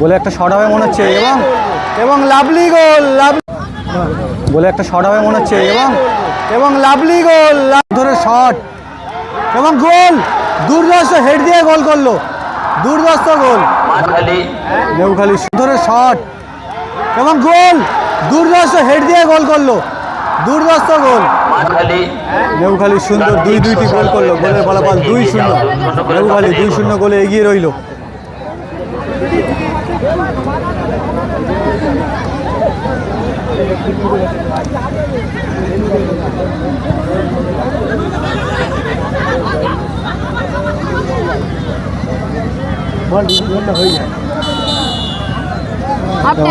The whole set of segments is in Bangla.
বলে একটা শট হবে মনে হচ্ছে এবং এবং লাভলি গোল লাভ বলে একটা শট হবে মনে হচ্ছে এবং এবং লাভলি গোল লাভ ধরে শট এবং গোল! দুর্দর্শ হেড দিয়ে গোল করল। দুর্দর্শ গোল। নেউখালি সুন্দরের শট এবং গোল! দুর্দর্শ হেড দিয়ে গোল করল। দুর্দর্শ গোল। নেউখালি সুন্দর দুই দুইটি গোল করল। গোলের ফলাফল দুই শূন্য নেউখালি দুই শূন্য গোলে এগিয়ে রইল।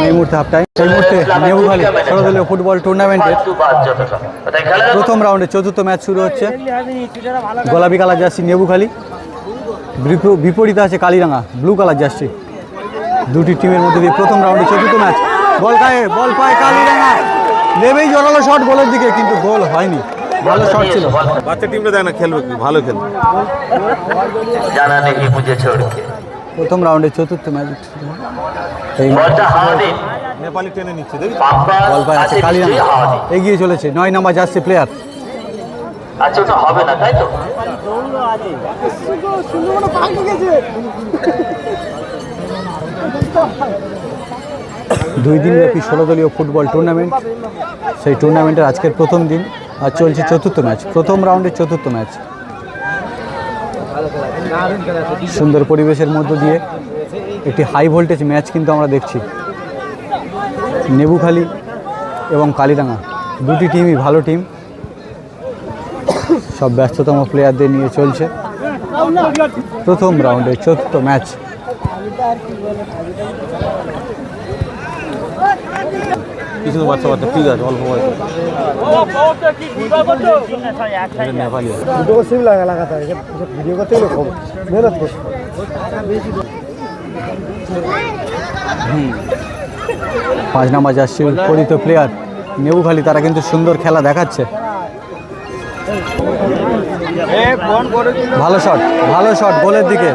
এই মুহূর্তে হাফ টাইম এই মুহূর্তে ষোলদলীয় ফুটবল টুর্নামেন্টের। প্রথম রাউন্ডে চতুর্থ ম্যাচ শুরু হচ্ছে। গোলাপি কালার জার্সি নেবুখালি বিপ- বিপরীতে আছে কালিরাঙা ব্লু কালার জার্সি দুটি টিমের মধ্যে দিয়ে প্রথম রাউন্ডে চতুর্থ ম্যাচ বল খায় বল পায় কালিরাঙা নেবেই জড়ালো শট গোলের দিকে কিন্তু গোল হয়নি। ভালো শট ছিল। বাচ্চা টিমটা দেখ না খেলবে কি, ভালো খেলবে। জানা নেই মুঝে ছোড়কে প্রথম রাউন্ডে চতুর্থ ম্যাচ এই বলটা হাওয়া দিন নেপালি টেনে নিচ্ছে দেখি। বল পায় আছে কালিরাঙা এগিয়ে চলেছে নয় নাম্বার জার্সি প্লেয়ার আচ্ছা ওটা হবে না তাই তো? দুই দিন ব্যাপী ষোলো দলীয় ফুটবল টুর্নামেন্ট সেই টুর্নামেন্টের আজকের প্রথম দিন আর চলছে চতুর্থ ম্যাচ প্রথম রাউন্ডের চতুর্থ ম্যাচ সুন্দর পরিবেশের মধ্য দিয়ে একটি হাই ভোল্টেজ ম্যাচ কিন্তু আমরা দেখছি। নেবুখালি এবং কালিরাঙা দুটি টিমই ভালো টিম সব ব্যস্ততম প্লেয়ারদের নিয়ে চলছে। প্রথম রাউন্ডের চতুর্থ ম্যাচ কিছু বাচ্চা বাচ্চা, ঠিক আছে, অল্প বয়সে। নেপালি দুটো লাগা লাগা ভিডিও করতে গেলে খবর মেহনত করছে পাঁচ নাম্বার যাচ্ছে পরিত প্লেয়ার নেবুখালি, তারা কিন্তু সুন্দর খেলা দেখাচ্ছে। ভালো শট ভালো শট গোলের দিকে।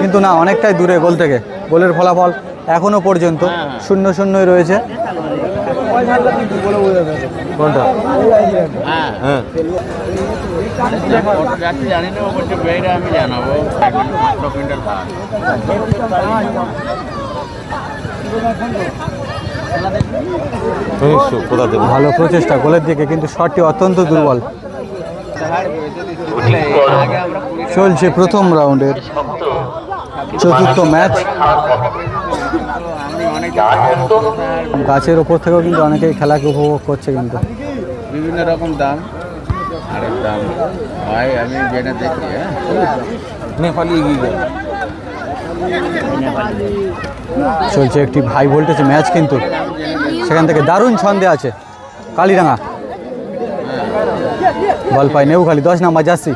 কিন্তু না অনেকটাই দূরে গোল থেকে। গোলের ফলাফল এখনও পর্যন্ত শূন্য শূন্যই রয়েছে। কোনটা? হ্যাঁ। জানি না আমি জানাব ভালো প্রচেষ্টা গোলের দিকে কিন্তু শটটি অত্যন্ত দুর্বল। চলছে প্রথম রাউন্ডের। চতুর্থ ম্যাচ গাছের ওপর থেকেও কিন্তু অনেকেই খেলাকে উপভোগ করছে কিন্তু। বিভিন্ন রকম দাম। আরেক দাম। ভাই আমি জেনে দেখি হ্যাঁ? নেপালি চলছে একটি হাই ভোল্টেজ ম্যাচ কিন্তু। সেখান থেকে দারুণ ছন্দে আছে কালিরাঙা। বল পায় নেউখালি দশ নাম্বার জার্সি।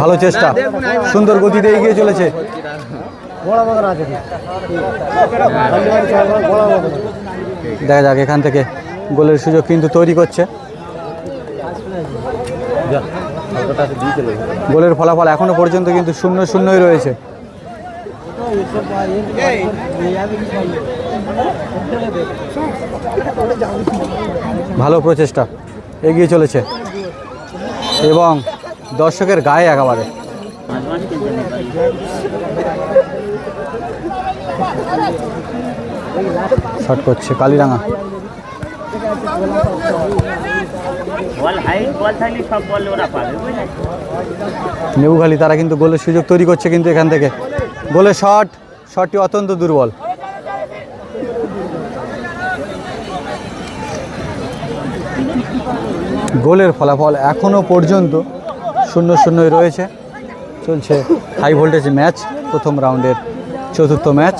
ভালো চেষ্টা, সুন্দর গতিতে এগিয়ে চলেছে। দেখা যাক, এখান থেকে গোলের সুযোগ কিন্তু তৈরি করছে। গোলের ফলাফল এখনও পর্যন্ত কিন্তু শূন্য শূন্যই রয়েছে। ভালো প্রচেষ্টা, এগিয়ে চলেছে। এবং দর্শকের গায়ে একেবারে। শট করছে কালিরাঙা। নেবুখালি তারা কিন্তু গোলের সুযোগ তৈরি করছে কিন্তু এখান থেকে। গোলের শট শটটি অত্যন্ত দুর্বল। গোলের ফলাফল এখনও পর্যন্ত শূন্য শূন্যই রয়েছে। চলছে হাই ভোল্টেজ ম্যাচ প্রথম রাউন্ডের চতুর্থ ম্যাচ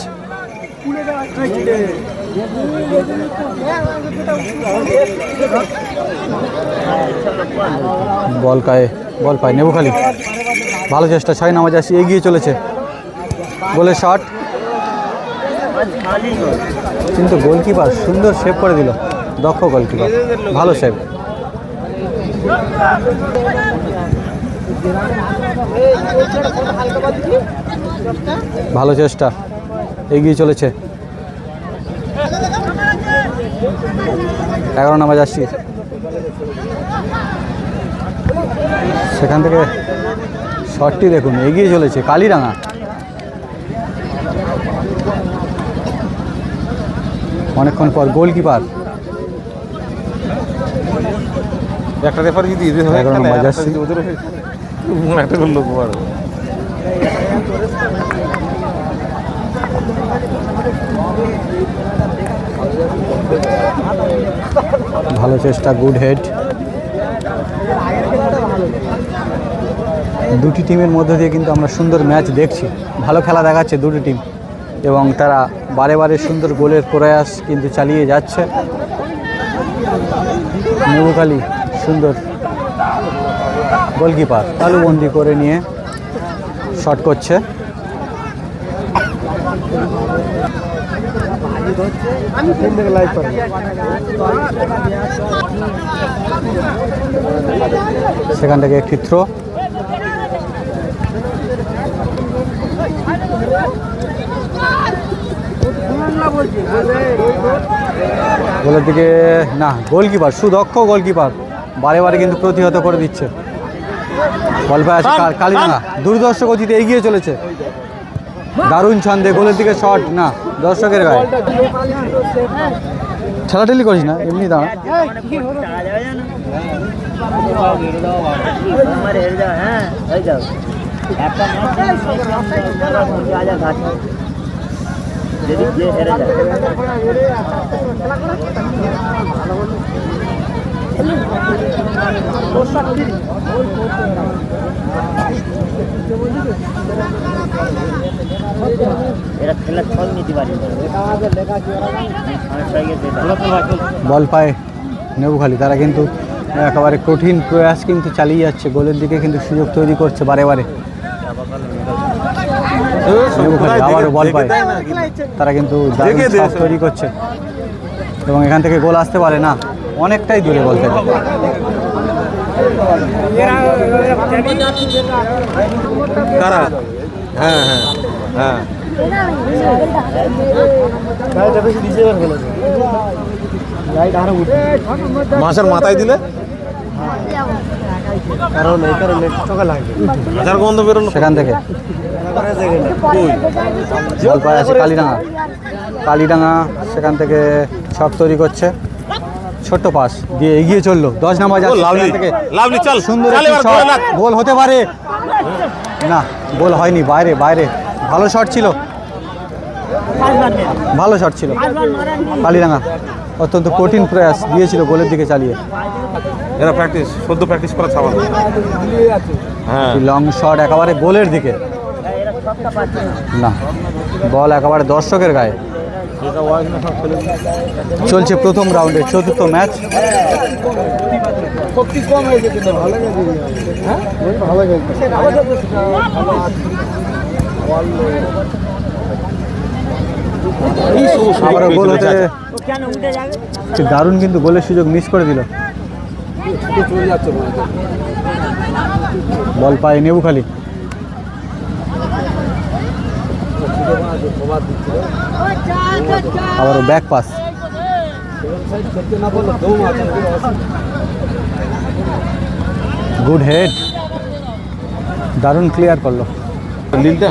বল কায়ে, বল পায় নেবুখালি ভালো চেষ্টা ছয় নামাজ আসি, এগিয়ে চলেছে। গোলের শট কিন্তু গোলকিপার সুন্দর সেভ করে দিল। দক্ষ গোলকিপার ভালো সেভ ভালো চেষ্টা এগিয়ে চলেছে। এগারো নাম্বার যাচ্ছি সেখান থেকে শটটি দেখুন এগিয়ে চলেছে কালিরাঙা। অনেকক্ষণ পর গোলকিপার। একটা রেফারি যদি এদের হয়ে এগারো খেলে, নম্বর। যদি ওদের ভালো চেষ্টা গুড হেড দুটি টিমের মধ্যে দিয়ে কিন্তু আমরা সুন্দর ম্যাচ দেখছি। ভালো খেলা দেখাচ্ছে দুটি টিম এবং তারা বারে বারে সুন্দর গোলের প্রয়াস কিন্তু চালিয়ে যাচ্ছে। নেবুকালি সুন্দর। গোলকিপার তালুবন্দি করে নিয়ে শট করছে। সেখান থেকে একটি থ্রো গোলের দিকে, না, গোলকিপার, সুদক্ষ গোলকিপার, বারে বারে কিন্তু প্রতিহত করে দিচ্ছে। বল পায় আছে কালিরাঙা দুর্দর্শ গতিতে এগিয়ে চলেছে। দারুণ ছন্দে গোলের দিকে শট না দর্শকের গায়ে। ঠেলাঠেলি করিস না এমনি দাঁড়া। এরা খেলার ছল নিতে পারি বল পায় নেবুখালি তারা কিন্তু একেবারে কঠিন প্রয়াস কিন্তু চালিয়ে যাচ্ছে। গোলের দিকে কিন্তু সুযোগ তৈরি করছে বারে বারে। আবারও বল পায়। তারা কিন্তু তৈরি করছে। এবং এখান থেকে গোল আসতে পারে না। অনেকটাই দূরে বল থেকে কারা? হ্যাঁ হ্যাঁ হ্যাঁ। মাছের মাথায় দিলে? কারণ এই কারণে চোখে লাগবে। মাছের গন্ধ বেরোনো সেখান থেকে। বল পায় আছে কালিডাঙ্গা। কালিডাঙ্গা সেখান থেকে ছক তৈরি করছে। ছোট্ট পাস দিয়ে এগিয়ে চলল। দশ নাম্বার থেকে। চল। সুন্দর। গোল হতে পারে। না গোল হয়নি বাইরে বাইরে। ভালো শট ছিল। ভালো শট ছিল। কালিরাঙা অত্যন্ত কঠিন প্রয়াস দিয়েছিল গোলের দিকে চালিয়ে। এরা প্র্যাকটিস সদ্য প্র্যাকটিস করা ছাড়া হ্যাঁ। লং শট একেবারে গোলের দিকে। না বল একেবারে দর্শকের গায়ে। চলছে প্রথম রাউন্ডে চতুর্থ ম্যাচ। হ্যাঁ গোল হতে যা, কেন উঠে যাবে কি দারুণ কিন্তু গোলের সুযোগ মিস করে দিল। বল পায় নেবুখালি আবারও ব্যাক পাস গুড হেড দারুণ ক্লিয়ার করল। লীলটা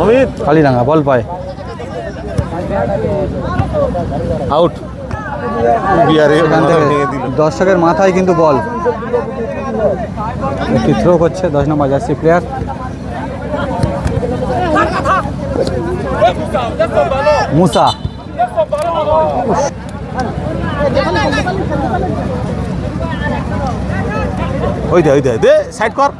অমিত কালিরাঙ্গা বল পায়। আউট দর্শকের মাথায় কিন্তু বল। একটি থ্রো করছে দশ নম্বর জার্সি প্লেয়ার মুসা। ওই দে ওই দে সাইড কর।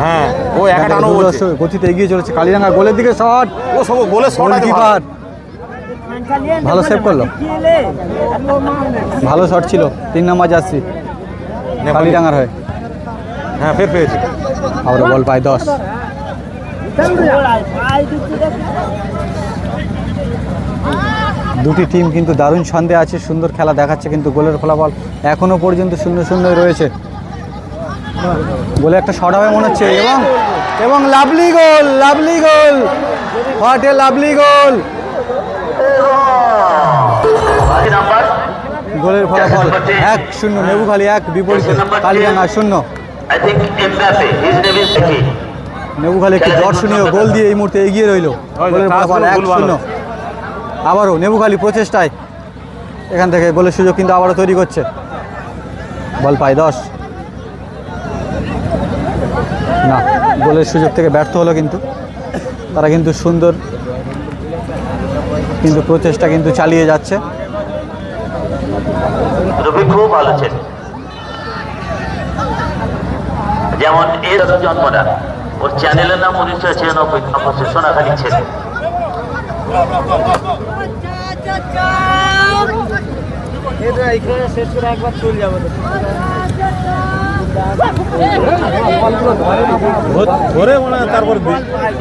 হ্যাঁ ও একা টানো বলছে গতিতে এগিয়ে চলেছে। কালিরাঙ্গা গোলের দিকে শট। ও সব গোলে শট গোলকিপার ভালো save করল। ভালো শট ছিল। তিন নম্বর জার্সি। কালীরাঙ্গার হয়ে। হ্যাঁ ফের পেয়েছে। আবার বল পায় দশ। দুটি টিম কিন্তু দারুণ ছন্দে আছে, সুন্দর খেলা দেখাচ্ছে কিন্তু গোলের ফলাফল এখনও পর্যন্ত শূন্য শূন্যই রয়েছে। বলে একটা শট হবে মনে হচ্ছে এবং এবং lovely goal lovely goal what a lovely goal গোলের ফলাফল এক শূন্য নেবুখালি এক, বিপরীতে কালিয়াঙ্গা শূন্য। নেবুখালি একটি দর্শনীয় গোল দিয়ে এই মুহূর্তে এগিয়ে রইল। গোলের ফলাফল এক শূন্য। আবারও নেবুখালি প্রচেষ্টায় এখান থেকে গোলের সুযোগ কিন্তু আবারও তৈরি করছে। বল পায় দশ। না গোলের সুযোগ থেকে ব্যর্থ হলো কিন্তু। তারা কিন্তু সুন্দর কিন্তু প্রচেষ্টা কিন্তু চালিয়ে যাচ্ছে। যেমন এর জন্ম না ওর চ্যানেলের নাম উনিশশো ছিয়ানব্বই ছেলে। শেষ করে একবার চলে যাব ধরে মনে হয় তারপর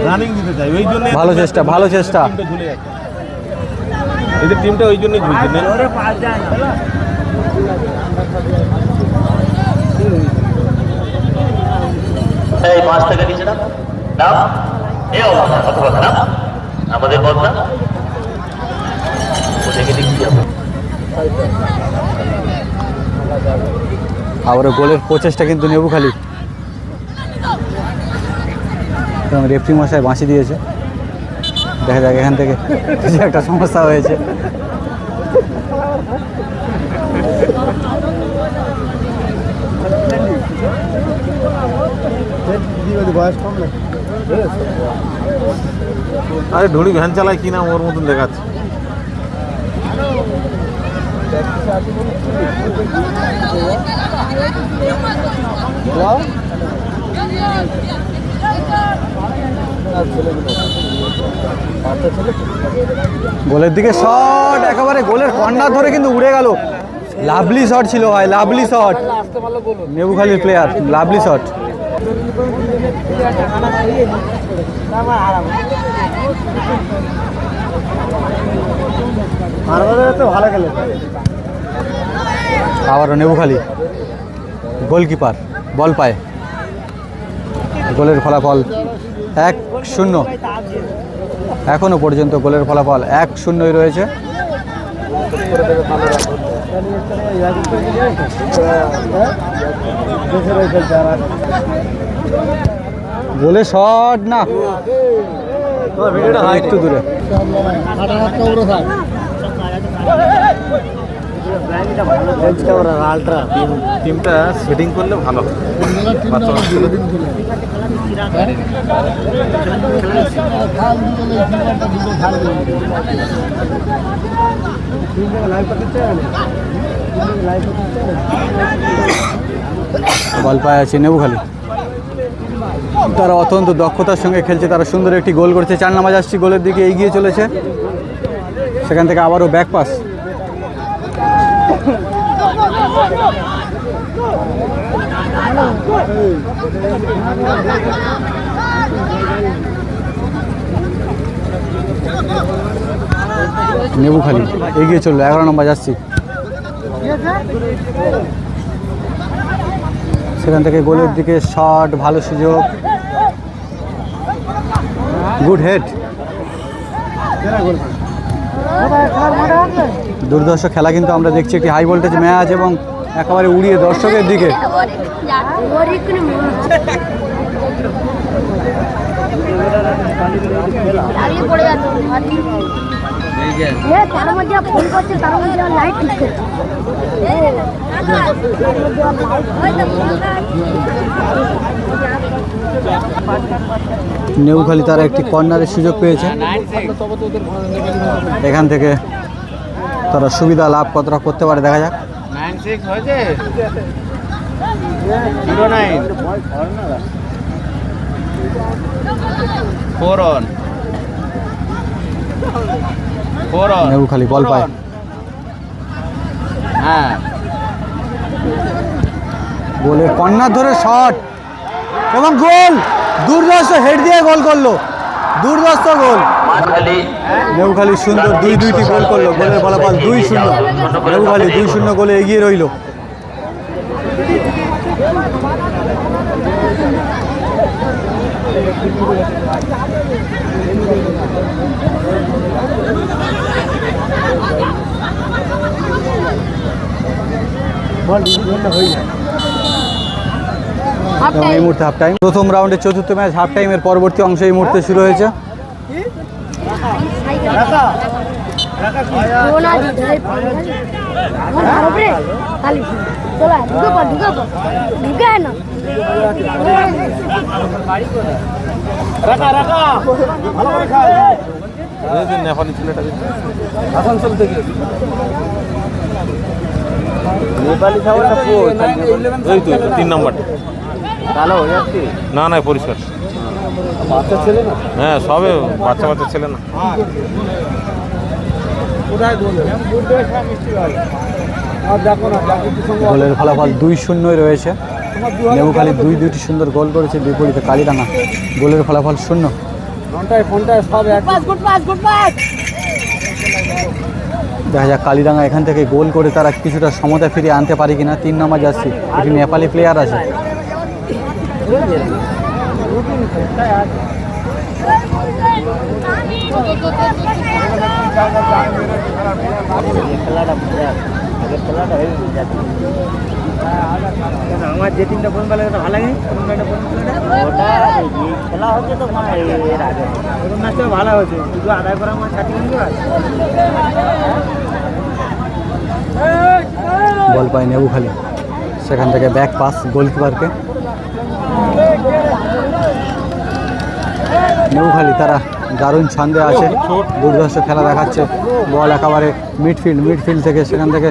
রানিং দিতে চাই ওই জন্য ভালো চেষ্টা ভালো চেষ্টা। এদের টিমটা ওই জন্যই ঝুলছে না এই মাছ থেকে নিচে নাম। নাম? এ অবস্থা কত কথা নাম? আমাদের বদনা আবারও গোলের প্রচেষ্টা কিন্তু নেবু খালি। এবং রেফরি মশাই বাঁশি দিয়েছে। দেখা যাক এখান থেকে কিছু একটা সমস্যা হয়েছে। আরে ঢুড়ি ভ্যান চালায় কি না ওর মতন দেখাচ্ছে? গোলের দিকে শট একেবারে গোলের কর্নার ধরে কিন্তু উড়ে গেল। লাভলি শট ছিল ভাই লাভলি শট নেবুখালির প্লেয়ার লাভলি শট আবারও নেবুখালি গোলকিপার, বল পায়। গোলের ফলাফল এক শূন্য। এখনও পর্যন্ত গোলের ফলাফল এক শূন্যই রয়েছে। গোলে শট না। একটু দূরে। আলট্রা টিমটা সেটিং করলে ভালো হয়। বাচ্চারা ছেলে বল পায় আছে নেবুখালি তারা অত্যন্ত দক্ষতার সঙ্গে খেলছে, তারা সুন্দর একটি গোল করছে। চার নামাজ আসছি, গোলের দিকে এগিয়ে চলেছে। সেখান থেকে আবারও ব্যাক পাস নেবুখালি, এগিয়ে চলল, এগারো নম্বর যাচ্ছি সেখান থেকে গোলের দিকে শট ভালো সুযোগ। গুড হেড দুর্ধর্ষ খেলা কিন্তু আমরা দেখছি একটি হাই ভোল্টেজ ম্যাচ এবং একেবারে উড়িয়ে দর্শকের দিকে। নেউখালি তারা একটি কর্নারের সুযোগ পেয়েছে। এখান থেকে তারা সুবিধা লাভ কতটা করতে পারে দেখা যাক। নেউখালি বল পায় হ্যাঁ। গোলের কর্নার ধরে শট এবং গোল! দুর্দর্শ হেড দিয়ে গোল করল। দুর্দর্শ গোল। নেউখালি সুন্দর দুই দুইটি গোল করল গোলের ফলাফল দুই শূন্য। নেউখালি দুই শূন্য গোলে এগিয়ে রইল। বল হয়ে যায়। এবং এই মুহূর্তে হাফ টাইম প্রথম রাউন্ডের চতুর্থ ম্যাচ হাফ টাইমের পরবর্তী অংশ এই মুহূর্তে শুরু হয়েছে। নেপালি ছেলেটা আসানসোল থেকে নেপালি খাবারটা তিন নম্বরটা। কালো হয়ে যাচ্ছে? না না পরিষ্কার। বাচ্চা ছেলে না? হ্যাঁ সবে বাচ্চা বাচ্চা ছেলে না। গোলের ফলাফল দুই শূন্যই রয়েছে। নেউখালি দুই দুইটি সুন্দর গোল করেছে বিপরীতে কালিরাঙা। গোলের ফলাফল শূন্য। ফোনটায় ফোনটায় সব এক pass good pass good pass! দেখা যাক কালিরাঙা এখান থেকে গোল করে তারা কিছুটা সমতা ফিরিয়ে আনতে পারে কিনা। তিন নম্বর যাচ্ছি এটি নেপালি প্লেয়ার আছে খেলাটা বুঝে আগের খেলাটা হয়ে যাচ্ছে আমার যে তিনটা ফোন পেলে ভালো লাগে কোন একটা ফোন ওটা এই খেলা হচ্ছে তো মনে হয় এর আগে প্রথম ম্যাচটা ভালো হয়েছে শুধু আদায় করা আমার ছাতি কিন্তু বল পায় নেবুখালি সেখান থেকে ব্যাক পাস গোলকিপারকে নেবুখালি তারা দারুণ ছন্দে আছে, দুর্ধর্ষ খেলা দেখাচ্ছে, বল একেবারে মিডফিল্ড মিডফিল্ড থেকে সেখান থেকে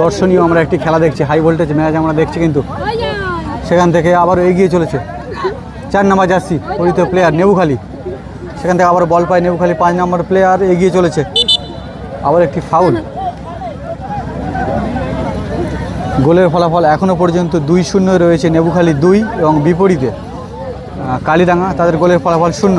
দর্শনীয় আমরা একটি খেলা দেখছি হাই ভোল্টেজ ম্যাচ আমরা দেখছি কিন্তু সেখান থেকে আবারও এগিয়ে চলেছে। চার নাম্বার জার্সি পরিত প্লেয়ার নেবুখালি, সেখান থেকে আবার বল পায় নেবুখালি, পাঁচ নম্বর প্লেয়ার এগিয়ে চলেছে। আবার একটি ফাউল গোলের ফলাফল এখনও পর্যন্ত দুই শূন্য রয়েছে নেবুখালি দুই এবং বিপরীতে। কালিরাঙা তাদের গোলের ফলাফল শূন্য।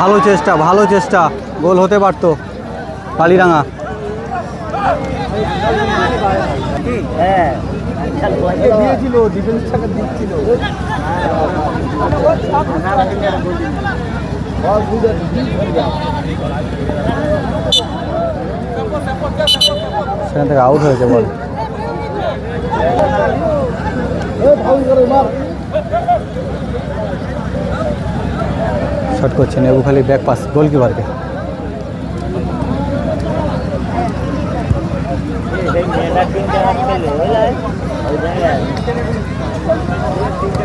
ভালো চেষ্টা ভালো চেষ্টা। গোল হতে পারতো কালিরাঙা হ্যাঁ দিয়েছিল ডিফেন্স টাকা দিচ্ছিল সেখান থেকে আউট হয়েছে, বল। শট করছে নেবুখালি ব্যাক পাস গোলকিপারকে মেয়েটা তিনটে ম্যাচ খেলে বুঝলে ওই জায়গায়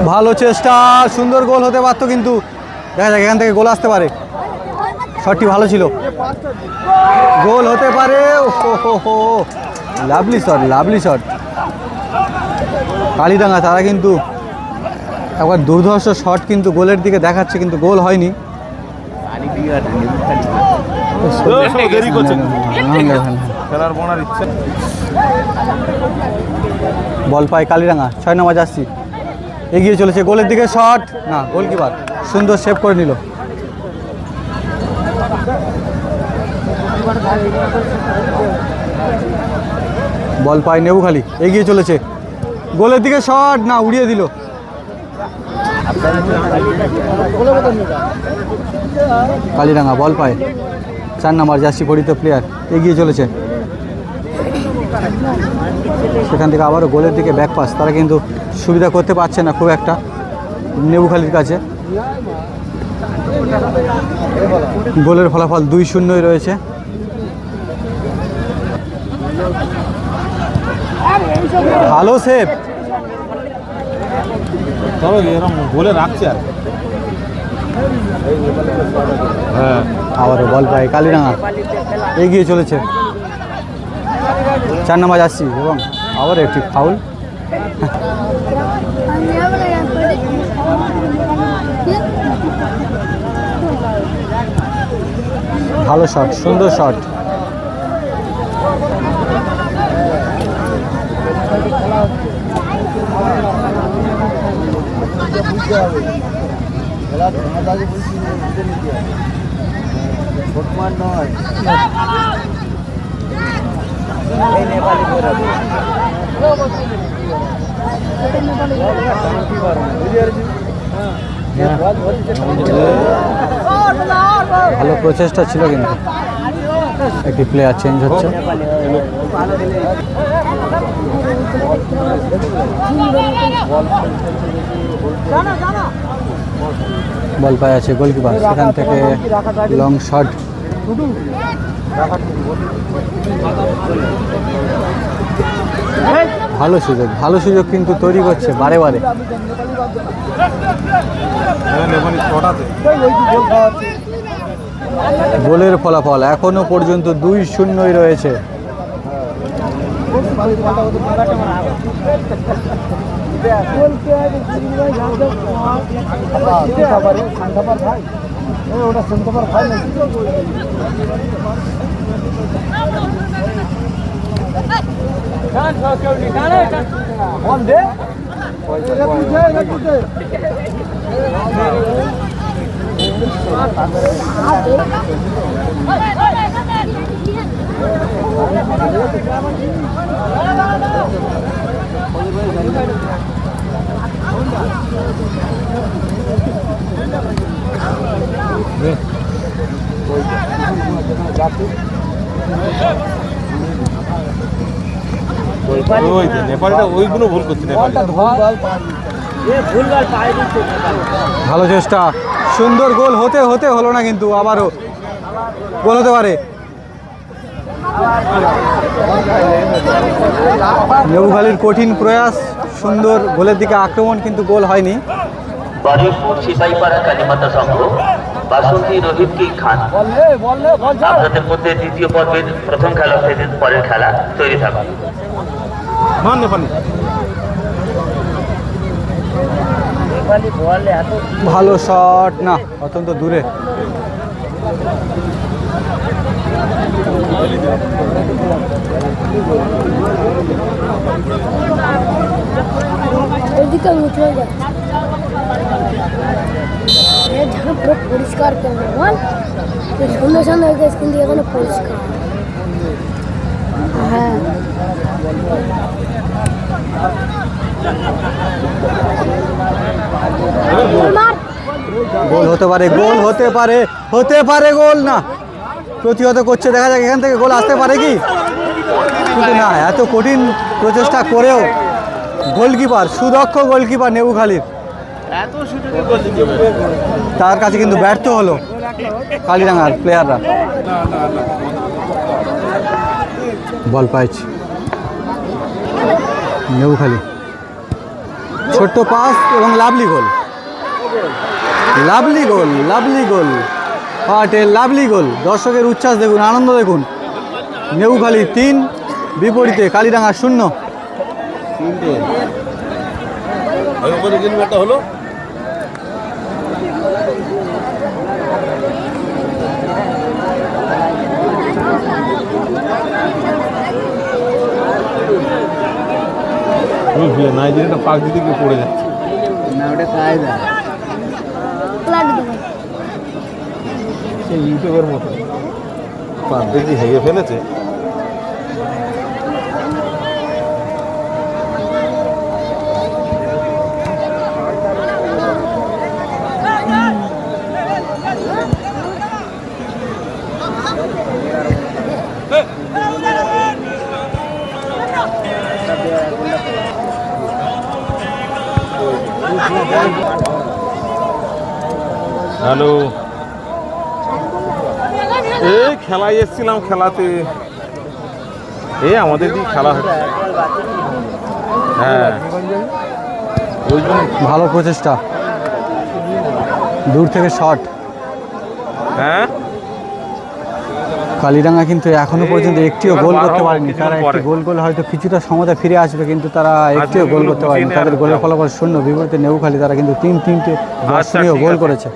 ভালো চেষ্টা সুন্দর গোল হতে পারতো কিন্তু। দেখা যাক এখান থেকে গোল আসতে পারে। শটটি ভালো ছিল। গোল হতে পারে। হো lovely shot lovely shot. Kalidanga তারা কিন্তু একবার দুর্ধর্ষ শট কিন্তু গোলের দিকে দেখাচ্ছে কিন্তু গোল হয়নি। দেরি খেলার বোনার ইচ্ছে। বল পায় কালিরাঙ্গা ছয় নম্বর যাচ্ছি এগিয়ে চলেছে, গোলের দিকে শট। না, গোলকিপার, সুন্দর সেভ করে নিল। বল পায় নেবুখালি, এগিয়ে চলেছে। গোলের দিকে শট, না, উড়িয়ে দিল। কালিরাঙ্গা বল পায়। চার নাম্বার জার্সি পরিত প্লেয়ার এগিয়ে চলেছে। সেখান থেকে আবারও গোলের দিকে ব্যাক পাস তারা কিন্তু সুবিধা করতে পারছে না খুব একটা নেবুখালির কাছে। গোলের ফলাফল দুই শূন্যই রয়েছে। ভালো সেভ তবে এরকম বলে রাখছে আর। হ্যাঁ আবারও বল পায় কালিরাঙা এগিয়ে চলেছে। চার নম্বর যাচ্ছি এবং আবার একটি ফাউল। ভালো শট সুন্দর শট। নয়। ভালো প্রচেষ্টা ছিল কিন্তু। একটি প্লেয়ার চেঞ্জ হচ্ছে। বল পায় আছে গোলকিপার সেখান থেকে লং শট ভালো সুযোগ ভালো সুযোগ কিন্তু তৈরি করছে বারে বারে। গোলের ফলাফল এখনও পর্যন্ত দুই শূন্যই রয়েছে। ভাই। ওটা সেন্টার ভাই নাকি? বল দে। ভুল চেষ্টা। সুন্দর গোল হতে হতে হলো না কিন্তু, আবারও গোল হতে পারে। নেবুখালির কঠিন প্রয়াস, সুন্দর গোলের দিকে আক্রমণ কিন্তু গোল হয়নি। কালীমাতা সংঘ বাসন্তী রোহিত কি খান। বললে বললে বল আপনাদের মধ্যে দ্বিতীয় পর্বের প্রথম খেলা থেকে পরের খেলা তৈরি মান এত ভালো শট না অত্যন্ত দূরে। এদিকে উঁচু হয়ে পুরো পরিষ্কার বল? হয়ে গেছে কিন্তু এখনও পরিষ্কার। হ্যাঁ। গোল হতে পারে, গোল হতে পারে হতে পারে গোল না। প্রতিহত করছে, দেখা যাক এখান থেকে গোল আসতে পারে কি? কিন্তু না, এত কঠিন প্রচেষ্টা করেও গোলকিপার, সুদক্ষ গোলকিপার নেবুখালির। তার কাছে কিন্তু ব্যর্থ হলো কালিরাঙ্গার প্লেয়াররা বল পাইছি নেবুখালি ছোট্ট পাস এবং lovely goal. Lovely goal lovely goal. A lovely goal. দর্শকের উচ্ছ্বাস দেখুন, আনন্দ দেখুন। নেউখালি তিন, বিপরীতে কালিরাঙ্গা শূন্য। ওই হলো নাইজেরিয়াটা পাক দিতে গিয়ে পড়ে যাচ্ছে। না ওটা কায়দা। সেই ইউটিউবের মতো। পাক দেখি হেগে ফেলেছে। হ্যালো। এই খেলায় এসেছিলাম খেলাতে। এই আমাদের দিকে খেলা হচ্ছে? হ্যাঁ। ওই জন্য ভালো প্রচেষ্টা। দূর থেকে শট হ্যাঁ? কালিরাঙ্গা কিন্তু এখনও পর্যন্ত একটিও গোল করতে পারেনি। তারা একটি গোল গোল হয়তো কিছুটা সমতা ফিরে আসবে কিন্তু তারা একটিও গোল করতে পারেনি। তাদের গোলের। ফলাফল শূন্য বিপরীতে নেউখালি তারা কিন্তু তিন তিনটে আচ্ছা, গোল করেছে।